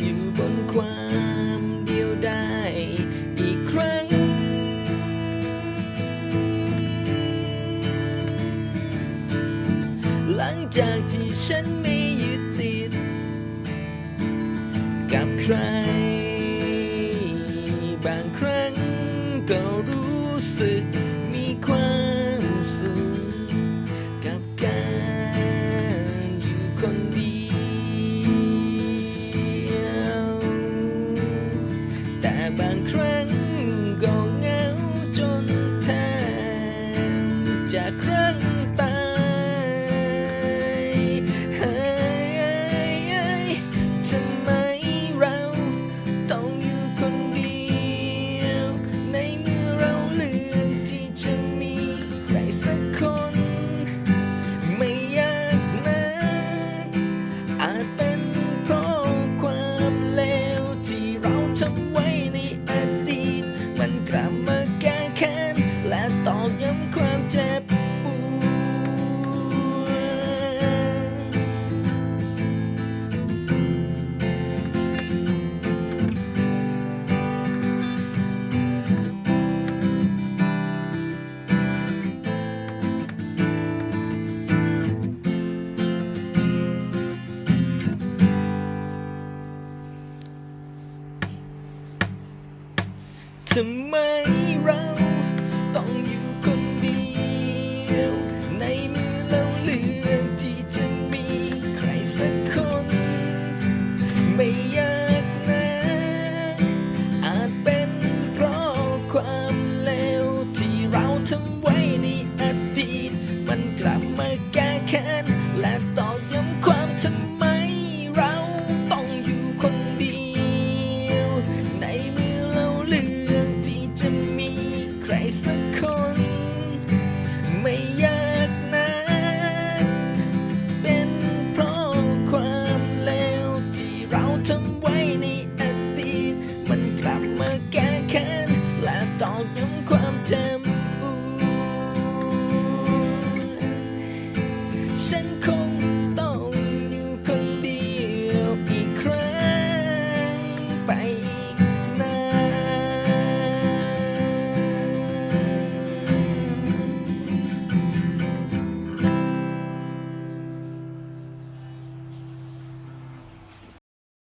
อยู่บนความเดียวได้อีกครั้ง หลังจากที่ฉันไม่ยึดติด กับใคร บางครั้งก็รู้สึก แต่บางครั้งก็เหงาจนแทบจะครั้งตายทำไม ตอกย้ำความเจ็บปวดทำไม มีใครสักคน ไม่